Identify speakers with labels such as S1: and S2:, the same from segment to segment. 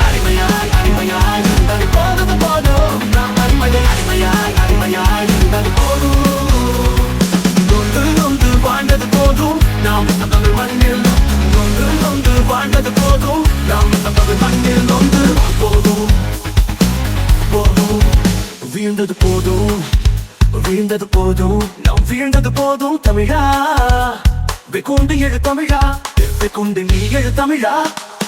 S1: அடிமையாய் அடிமையாய் இருந்தது போதும் போதும் நாம் அடிமையை அடிமையாய் அடிமையாய் இருந்தது போதும் நொந்து நொந்து வாழ்ந்தது போதும் நாம் தமிழ் மண்ணில் நொந்து நொந்து வாழ்ந்தது போதும் நாம் தமிழ் மண்ணில் நொந்து போதும் போதும் வீழ்ந்தது போதும் வீழ்ந்தது போதும் நாம் வீழ்ந்தது போதும் தமிழா வெகுண்டு எழு தமிழா. வெகுண்டு நீ எழு தமிழா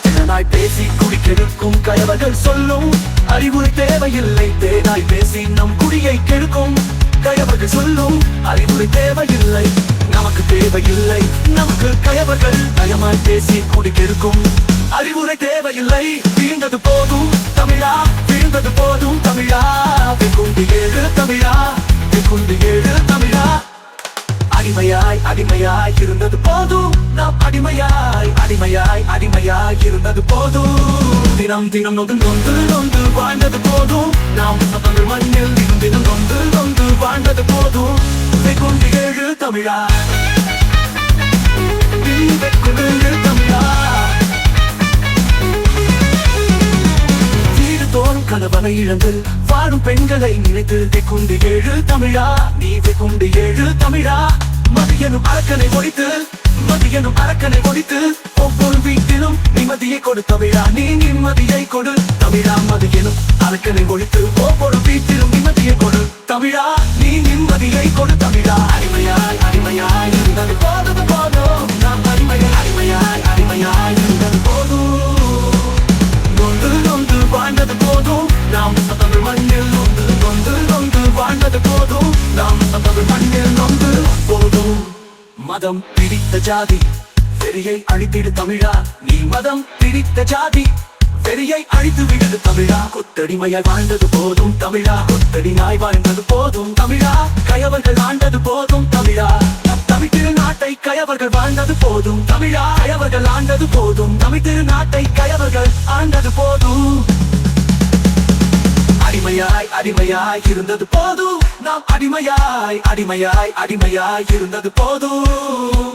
S1: திறனாய் பேசி குடிக்கெடுக்கும் கயவர்கள் சொல்லும். அறிவுரை தேவையில்லை தேனாய் பேசி நம் குடியை கெடுக்கும். கயவர்கள் சொல்லும் அறிவுரை தேவையில்லை. நமக்கு தேவையில்லை நமக்கு கயவர்கள். கயமாய் பேசி குடிக்கெடுக்கும். அறிவுரை தேவையில்லை வீழ்ந்தது போதும் தமிழா வீழ்ந்தது போதும் தமிழா. வெகுண்டு ஏழு தமிழா வெகுண்டு ஏழு தமிழா. அடிமையாய் அடிமையாய் இருந்தது போதும் இருந்தது போதும். தினம் தினம் நொந்து நொந்து நொந்து வாழ்ந்தது போதும். நாம் தமிழ் மண்ணில் தினம் தினம் நொந்து நொந்து வாழ்ந்தது போதும். கொண்டு ஏழு தமிழா. கணவனை இழந்து வாழும் பெண்களை நினைத்து வெகுண்டு ஏழு தமிழா. நீ வெகுண்டு ஏழு தமிழா. மதியனும் அரக்கனை ஒழித்து மதியனும் அரக்கனை ஒழித்து ஒவ்வொரு வீட்டிலும் நிம்மதியை கொடு தமிழா நீ நிம்மதியை கொடு. தமிழா மதியனும் அரக்கனை ஒழித்து ஒவ்வொரு வீட்டிலும் நிம்மதியை கொடு தமிழா மதம் பிடித்த ஜாதி. வெறியை அழித்திடு தமிழா நீ மதம் பிடித்த ஜாதி. வெறியை அழித்து விடுது தமிழா கொத்தடிமையாய் வாழ்ந்தது போதும் தமிழா. கொத்தடி நாய் வாழ்ந்தது போதும் தமிழா. கயவர்கள் ஆண்டது போதும் தமிழா. தமிழ் திருநாட்டை கயவர்கள் வாழ்ந்தது போதும் தமிழா. கயவர்கள் ஆண்டது போதும் தமிழ் திருநாட்டை கயவர்கள் ஆண்டது போதும். அடிமையாய் அடிமையாய் இருந்தது போதும். நாம் அடிமையாய் அடிமையாய் அடிமையாய் இருந்தது போதும்.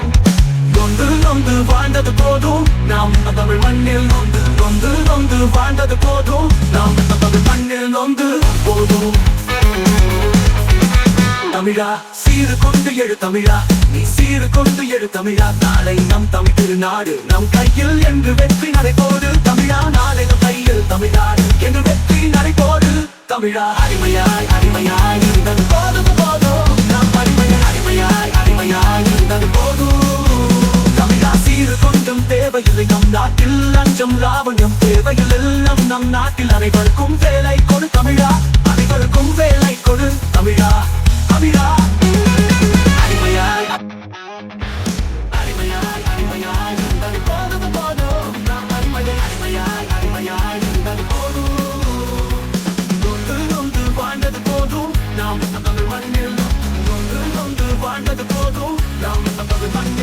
S1: நொந்து நொந்து வாழ்ந்தது போதும். நாம் தமிழ் மண்ணில் நொந்து நொந்து நொந்து வாழ்ந்தது போதும். நாம் தமிழ் மண்ணில் நொந்து போதும். தமிழா சீறு கொண்டு எழு தமிழா. நீ சீறு கொண்டு எழு தமிழா. நாளை நம் தமிழ் திருநாடு நம் கையில் என்று வெற்றி நடைபோடு தமிழா நாளை நம் கையில் தமிழ்நாடு என்று வெற்றி நடைபோடு தமிழா அடிமையாய் கொஞ்சம் லாவண்யம் தேவைகள் எல்லாம் நம் நாட்டில் அனைவருக்கும் வேலை கொடு தமிழா. அனைவருக்கும் வேலை கொடு தமிழா. தமிழா. அடிமையாய். அடிமையாய் வாழ்ந்தது போதும். நாம் தமிழ் மண்ணில் வாழ்ந்தது போதும். நாம் தமிழ் மண்ணில்